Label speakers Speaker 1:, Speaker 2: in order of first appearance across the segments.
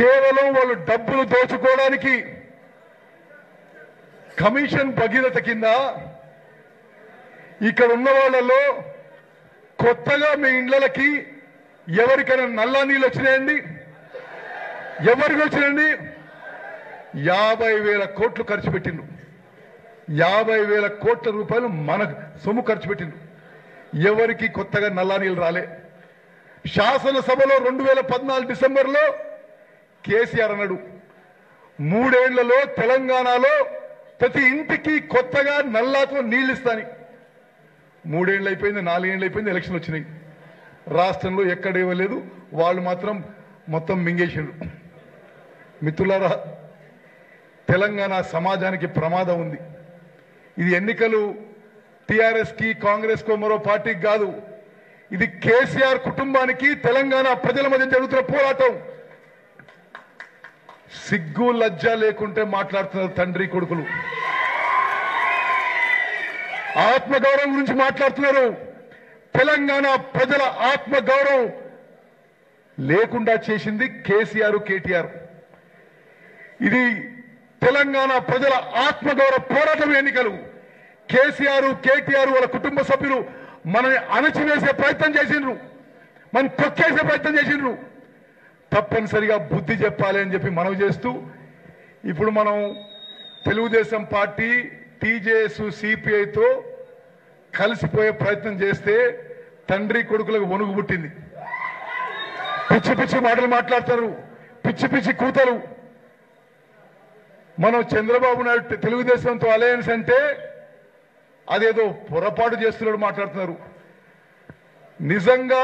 Speaker 1: కేవలం వాళ్ళు డబ్బులు దోచుకోవడానికి కమిషన్ భగీరథ కింద ఇక్కడ ఉన్న వాళ్ళలో కొత్తగా మీ ఇండ్లకి ఎవరికైనా నల్ల నీళ్ళు వచ్చినాయండి? ఎవరికి వచ్చినాయండి? యాభై వేల కోట్లు ఖర్చు పెట్టిండు యాభై వేల కోట్ల రూపాయలు మన సొమ్ము ఖర్చు పెట్టిండు ఎవరికి కొత్తగా నల్ల నీళ్ళు రాలే. శాసనసభలో రెండు వేల పద్నాలుగు డిసెంబర్లో కేసీఆర్ అన్నాడు మూడేళ్ళలో తెలంగాణలో ప్రతి ఇంటికి కొత్తగా నల్లాతో నీళ్ళు ఇస్తాను మూడేళ్ళు అయిపోయింది నాలుగేళ్ళు అయిపోయింది ఎలక్షన్ వచ్చినాయి. రాష్ట్రంలో ఎక్కడ ఇవ్వలేదు వాళ్ళు మాత్రం మొత్తం మింగేసిండ్రు. మిత్రులారా తెలంగాణ సమాజానికి ప్రమాదం ఉంది. ఇది ఎన్నికలు టీఆర్ఎస్కి కాంగ్రెస్కో మరో పార్టీకి కాదు. ఇది కేసీఆర్ కుటుంబానికి తెలంగాణ ప్రజల మధ్య జరుగుతున్న పోరాటం. సిగ్గు లజ్జ లేకుంటే మాట్లాడుతున్నారు తండ్రి కొడుకులు. ఆత్మగౌరవం గురించి మాట్లాడుతున్నారు. తెలంగాణ ప్రజల ఆత్మగౌరవం లేకుండా చేసింది కేసీఆర్ కేటీఆర్. ఇది తెలంగాణ ప్రజల ఆత్మగౌరవ పోరాటం ఎన్నికలు. కేసీఆర్ కేటీఆర్ వాళ్ళ కుటుంబ సభ్యులు మనని అణచివేసే ప్రయత్నం చేసిండ్రు. మనం తొక్కేసే ప్రయత్నం చేసిండ్రు. తప్పనిసరిగా బుద్ధి చెప్పాలి అని చెప్పి మనవి చేస్తూ ఇప్పుడు మనం తెలుగుదేశం పార్టీ టీజేఎస్ సిపిఐతో కలిసిపోయే ప్రయత్నం చేస్తే తండ్రి కొడుకులకు వణుగు పుట్టింది. పిచ్చి పిచ్చి మాటలు మాట్లాడతారు. పిచ్చి పిచ్చి కూతలు. మనం చంద్రబాబు నాయుడు తెలుగుదేశంతో అలయన్స్ అంటే అదేదో పొరపాటు చేస్తున్నాడు మాట్లాడుతున్నారు. నిజంగా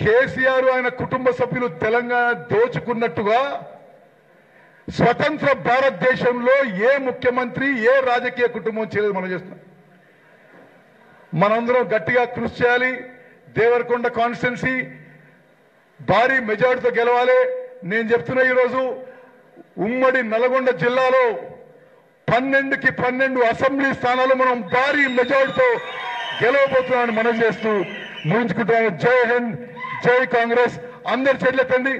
Speaker 1: కేసీఆర్ ఆయన కుటుంబ సభ్యులు తెలంగాణ దోచుకున్నట్టుగా స్వతంత్ర భారతదేశంలో ఏ ముఖ్యమంత్రి ఏ రాజకీయ కుటుంబం చేయలేదు మనం చేస్తున్నాం. మనందరం గట్టిగా కృషి చేయాలి. దేవరకొండ కాన్స్టిట్యున్సీ భారీ మెజార్టీతో గెలవాలి. నేను చెప్తున్నా ఈరోజు ఉమ్మడి నల్గొండ జిల్లాలో పన్నెండుకి పన్నెండు అసెంబ్లీ స్థానాలు మనం భారీ మెజార్టీతో గెలవబోతున్నామని మనం చేస్తూ ముగించుకుంటున్నాను. జై హింద్ జై కాంగ్రెస్. అందరి చెట్లెత్తండి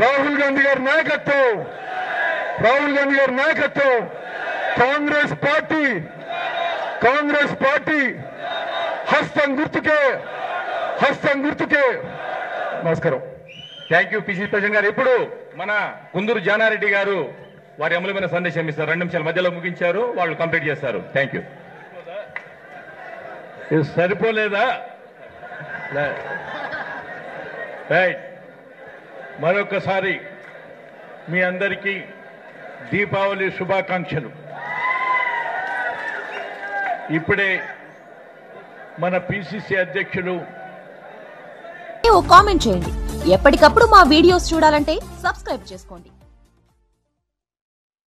Speaker 1: రాహుల్ గాంధీ గారి నాయకత్వం. రాహుల్ గాంధీ గారి నాయకత్వం. కాంగ్రెస్ పార్టీ. కాంగ్రెస్ పార్టీ. హస్తం గుర్తుకే. హస్తం గుర్తుకే. నమస్కారం.
Speaker 2: థ్యాంక్ యూ పిసి ప్రజెంట్ గారు. ఇప్పుడు మన కుందూరు జానారెడ్డి గారు వారి అమూల్యమైన సందేశం ఇస్తారు రెండు నిమిషాల మధ్యలో ముగించారు. వాళ్ళు కంప్లీట్ చేస్తారు. థ్యాంక్ యూ
Speaker 3: ఇది సరిపోలేదా? రైట్ మరొకసారి మీ అందరికీ దీపావళి శుభాకాంక్షలు. ఇప్పుడే మన పిసిసి అధ్యక్షులు
Speaker 4: కామెంట్ చేయండి. ఎప్పటికప్పుడు మా వీడియోస్ చూడాలంటే సబ్స్క్రైబ్ చేసుకోండి.